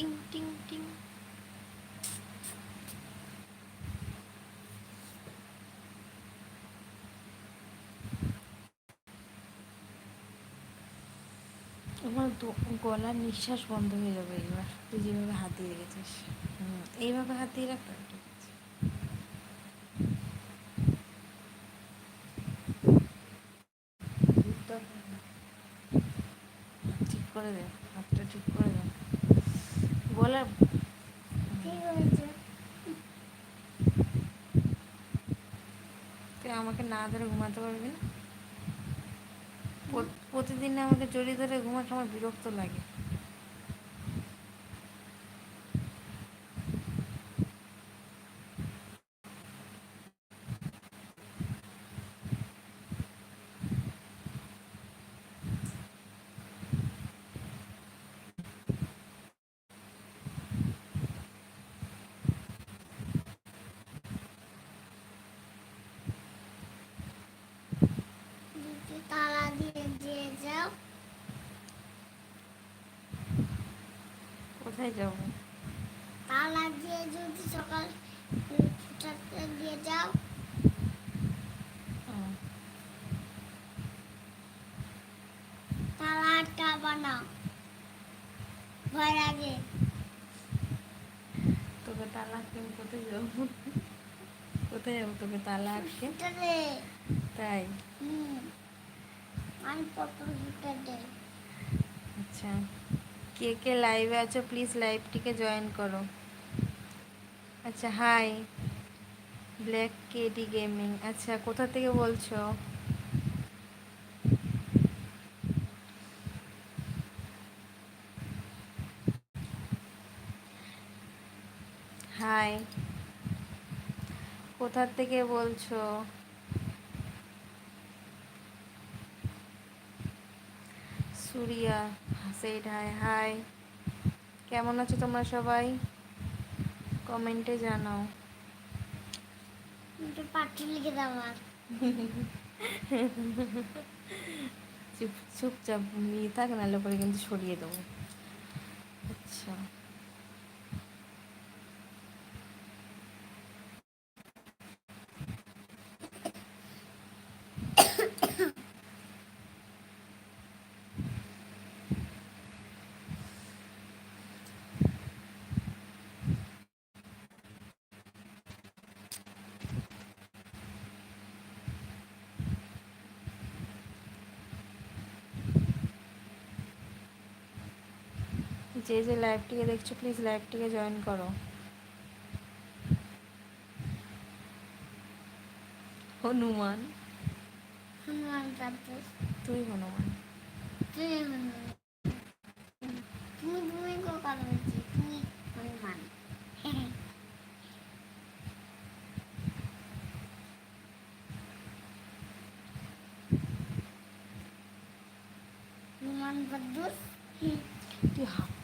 টিং টিং টিং আমার গলার নিঃশ্বাস বন্ধ হয়ে যাবে এইবার তুই যেভাবে হাত দিয়ে রেখেছিস। এইভাবে হাত দিয়ে রাখ। ঠিক করে দে, হাতটা ঠিক করে হয়েছে। তুই আমাকে না ধরে ঘুমাতে পারবি না? প্রতিদিন আমাকে জড়িয়ে ধরে ঘুমাতে আমার বিরক্ত লাগে যদি তালা দিয়ে দিয়ে যাও কোথায় যাব? তালা দিয়ে যদি সকাল ছুটাতে দিয়ে যাও। আটকা বানাও। ভয় লাগে। তোকে তালা আটকে কোথায় যাব? কোথায় যাব তোকে তালা আটকে? তাই? আমি পটল ছুটাতে আচ্ছা। কে কে লাইভে আছো প্লিজ লাইভটিকে জয়েন করো। আচ্ছা হাই ব্ল্যাক কেডি গেমিং আচ্ছা কোথা থেকে বলছো? হাই কোথা থেকে বলছো? সুরিয়া। Said high. হাই কেমন আছো তোমরা সবাই? কমেন্টে জানাও। চুপচাপ নিয়ে থাক নাহলে পরে কিন্তু সরিয়ে দেবো। আচ্ছা। যে যে লাইভটিকে দেখছ প্লিজ লাইভটিকে জয়েন করো। হনুমান। হনুমান তুই হনুমান। তুমি হনুমান। তুমি তুমি কখন হয়েছি তুমি হনুমান। হনুমান বদ্দুর তুই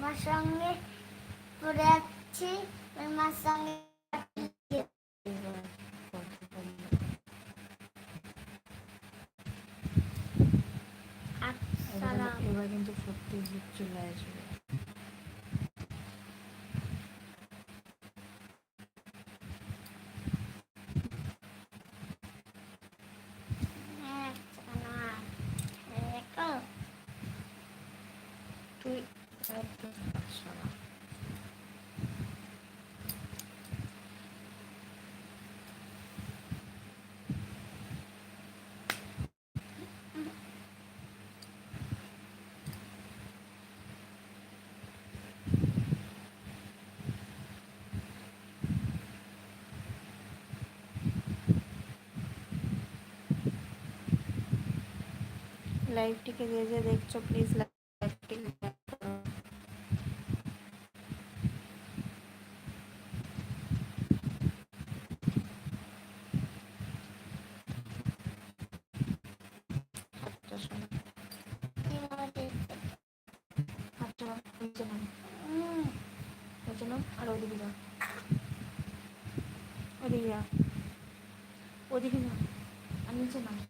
মার সঙ্গে পড়ে যাচ্ছি মার সঙ্গে। এবার এবার কিন্তু সত্যি চলে আসবে হ্যাঁ, সালাম। দেখো তুই একদম হাসছো না। লাইভটিকে যে যে দেখছ প্লিজ আর ওদিকে যা ওদিকে যা ওদিকে যা আর নিচে না